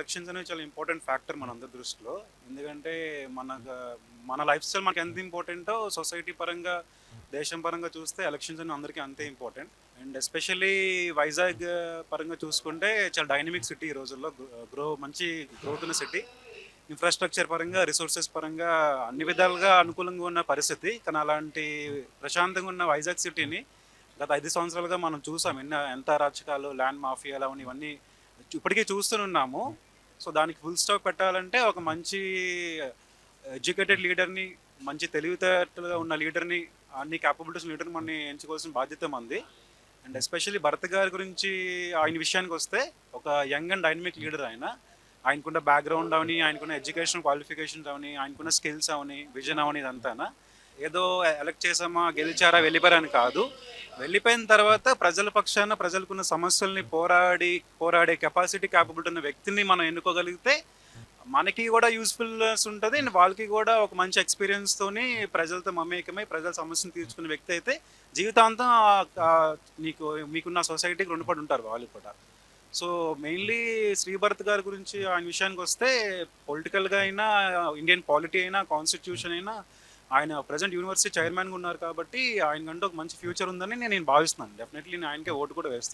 Elections అనేవి చాలా important factor మన అందరి దృష్టిలో. ఎందుకంటే మన మన లైఫ్ స్టైల్ మనకి ఎంత ఇంపార్టెంటో సొసైటీ పరంగా దేశం పరంగా చూస్తే ఎలక్షన్స్ అనేవి అందరికీ అంతే ఇంపార్టెంట్ అండ్ ఎస్పెషల్లీ వైజాగ్ పరంగా చూసుకుంటే చాలా డైనమిక్ సిటీ ఈ రోజుల్లో. గ్రో మంచి గ్రోత్ ఉన్న సిటీ ఇన్ఫ్రాస్ట్రక్చర్ పరంగా రిసోర్సెస్ పరంగా అన్ని విధాలుగా అనుకూలంగా ఉన్న పరిస్థితి. కానీ అలాంటి ప్రశాంతంగా ఉన్న వైజాగ్ సిటీని గత ఐదు సంవత్సరాలుగా మనం చూసాం. ఎన్న ఎంత రాజకాలు ల్యాండ్ మాఫియాలు అవన్నీ ఇవన్నీ ఇప్పటికీ చూస్తున్నాము సో దానికి ఫుల్ స్టాప్ పెట్టాలంటే ఒక మంచి uh, ఎడ్యుకేటెడ్ లీడర్ని మంచి తెలివితేటలుగా ఉన్న లీడర్ని అన్ని క్యాపబిలిటీస్ లీడర్ని మనం ఎంచుకోవాల్సిన బాధ్యత మంది అండ్ ఎస్పెషల్లీ భరత్ గారి గురించి ఆయన విషయానికి వస్తే ఒక యంగ్ అండ్ డైనమిక్ లీడర్ ఆయన. ఆయనకున్న బ్యాక్గ్రౌండ్ అవని ఆయనకున్న ఎడ్యుకేషన్ క్వాలిఫికేషన్స్ అవని ఆయనకున్న స్కిల్స్ అవని విజన్ అవని ఇదంతానా. ఏదో ఎలక్ట్ చేసామా గెలిచారా వెళ్ళిపోయారని కాదు. వెళ్ళిపోయిన తర్వాత ప్రజల పక్షాన ప్రజలకున్న సమస్యల్ని పోరాడి పోరాడే కెపాసిటీ క్యాపబిలిటీ ఉన్న వ్యక్తిని మనం ఎన్నుకోగలిగితే మనకి కూడా యూస్ఫుల్నెస్ ఉంటుంది. అండ్ వాళ్ళకి కూడా ఒక మంచి ఎక్స్పీరియన్స్ తోని ప్రజలతో మమేకమై ప్రజల సమస్యను తీర్చుకునే వ్యక్తి అయితే జీవితాంతం నీకు మీకున్న సొసైటీకి రుణపడి ఉంటారు వాళ్ళు కూడా. సో మెయిన్లీ శ్రీభరత్ గారి గురించి ఆయన విషయానికి వస్తే పొలిటికల్గా అయినా ఇండియన్ పాలిటీ అయినా కాన్స్టిట్యూషన్ అయినా ఆయన ప్రజెంట్ యూనివర్సిటీ చైర్మన్గా ఉన్నారు కాబట్టి ఆయనకంటూ ఒక మంచి ఫ్యూచర్ ఉందని నేను భావిస్తున్నాను. డెఫినెట్లీ నేను ఆయనకే ఓటు కూడా వేస్తాను.